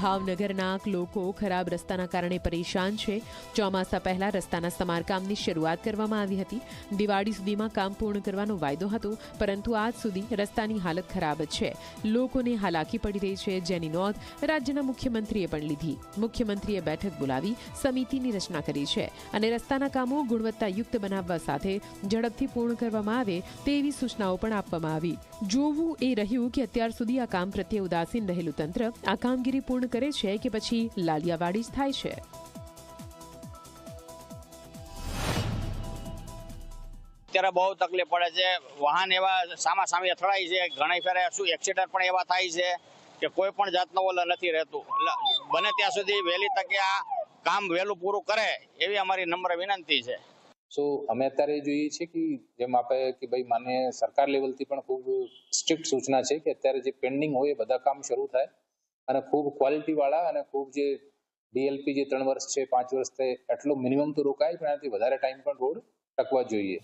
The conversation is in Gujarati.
ભાવનગરના લોકો ખરાબ રસ્તાના કારણે પરેશાન છે. ચોમાસા પહેલા રસ્તાના સમારકામની શરૂઆત કરવામાં આવી હતી. દિવાળી સુધીમાં કામ પૂર્ણ કરવાનો વાયદો હતો, પરંતુ આજ સુધી રસ્તાની હાલત ખરાબ છે. લોકોને હાલાકી પડી રહી છે, જેની નોંધ રાજ્યના મુખ્યમંત્રીએ પણ લીધી. મુખ્યમંત્રીએ બેઠક બોલાવી સમિતિની રચના કરી છે અને રસ્તાના કામો ગુણવત્તાયુક્ત બનાવવા સાથે ઝડપથી પૂર્ણ કરવામાં આવે તેવી સૂચનાઓ પણ આપવામાં આવી. જોવું એ રહ્યું કે અત્યાર સુધી આ કામ પ્રત્યે ઉદાસીન રહેલું તંત્ર આ કામગીરી પૂર્ણ કરે છે કે પછી લાલિયાવાડી જ થાય છે. અત્યારે બહુ તકલીફ પડે છે. વાહન એવા સામા સામે અથડાય છે. ઘણા ફેરે શું એક્સિડન્ટ પણ એવા થાય છે કે કોઈ પણ જાતનો ઓલો નથી રહેતું. બને ત્યાં સુધી વહેલી તકે આ કામ વહેલું પૂરું કરે એવી અમારી નમ્ર વિનંતી છે. સો અમે અત્યારે જોઈએ છીએ કે જેમ આપણે કે ભાઈ માન્ય સરકાર લેવલથી પણ ખૂબ સ્ટ્રિક્ટ સૂચના છે કે અત્યારે જે પેન્ડિંગ હોય એ બધા કામ શરૂ થાય. અને ખૂબ ક્વોલિટી વાળા અને ખૂબ જે ડીએલપી જે ત્રણ વર્ષ છે, પાંચ વર્ષ થાય એટલો મિનિમમ તો રોકાય, પણ એનાથી વધારે ટાઈમ પણ રોડ ટકવા જોઈએ.